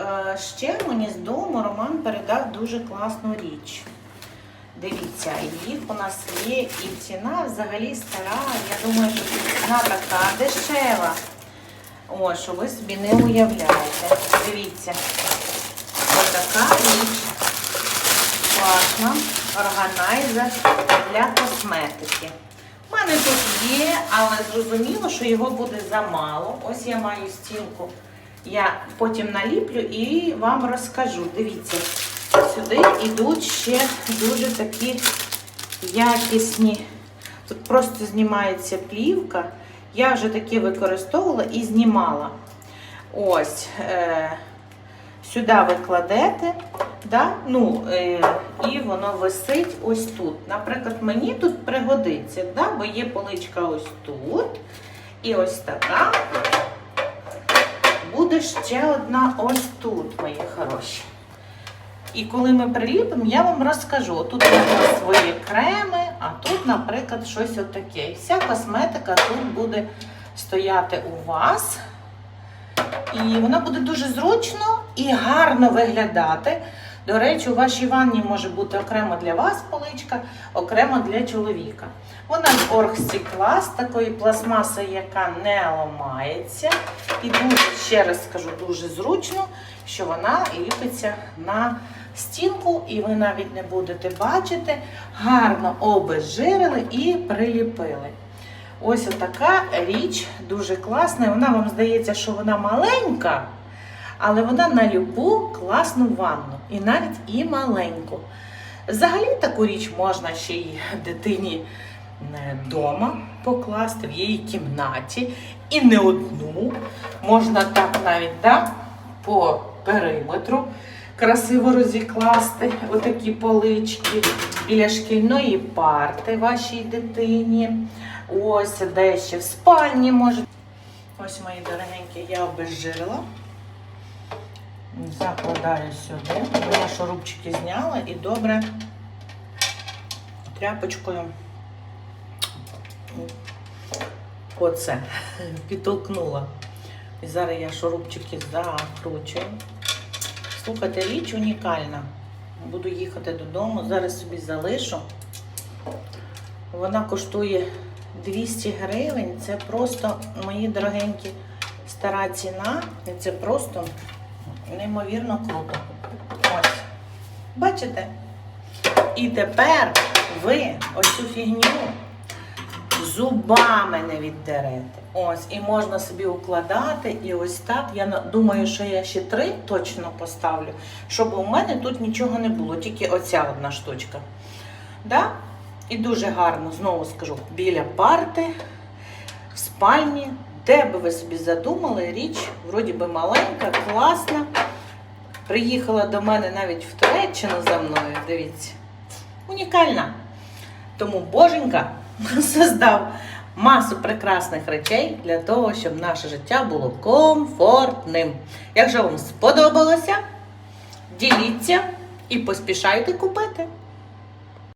е, ще мені з дому Роман передав дуже класну річ. Дивіться, їх у нас є і ціна взагалі стара. Я думаю, що ціна така дешева. О, що ви собі не уявляєте. Дивіться. Ось така річ. Класна. Органайзер для косметики. У мене тут є, але зрозуміло, що його буде замало. Ось я маю стілку. Я потім наліплю і вам розкажу. Дивіться, сюди йдуть ще дуже такі якісні. Тут просто знімається плівка. Я вже такі використовувала і знімала. Ось. Е- Сюди ви кладете, да? ну, е, і воно висить ось тут. Наприклад, мені тут пригодиться, да? бо є поличка ось тут. І ось така. Буде ще одна ось тут, мої хороші. І коли ми приліпимо, я вам розкажу. Тут у нас свої креми, а тут, наприклад, щось отаке. Вся косметика тут буде стояти у вас. І вона буде дуже зручно і гарно виглядати. До речі, у вашій ванні може бути окремо для вас поличка, окремо для чоловіка. Вона з оргстекла, з такої пластмаси, яка не ламається. І дуже, ще раз скажу, дуже зручно, що вона ліпиться на стінку, і ви навіть не будете бачити. Гарно обезжирили і приліпили. Ось така річ дуже класна. Вона вам здається, що вона маленька, але вона на любу класну ванну. І навіть і маленьку. Взагалі таку річ можна ще й дитині вдома покласти в її кімнаті. І не одну. Можна так навіть да, по периметру красиво розікласти отакі полички біля шкільної парти вашій дитині. Ось де ще в спальні може. Ось мої дорогенькі, я обезжирила. Закладаю сюди. Я шурупчики зняла і добре тряпочкою оце підтолкнула. І зараз я шурупчики закручую. Слухайте, річ унікальна. Буду їхати додому, зараз собі залишу. Вона коштує 200 гривень. Це просто, мої дорогенькі, стара ціна. І це просто неймовірно круто. Ось. Бачите? І тепер ви оцю фігню зубами не віддерете. Ось, і можна собі укладати. І ось так. Я думаю, що я ще три точно поставлю, щоб у мене тут нічого не було, тільки оця одна штучка. Да? І дуже гарно, знову скажу, біля парти, в спальні, де би ви собі задумали, річ, вроді би маленька, класна. Приїхала до мене навіть в Туреччину за мною, дивіться. Унікальна. Тому Боженька создав масу прекрасних речей для того, щоб наше життя було комфортним. Якщо вам сподобалося, діліться і поспішайте купити.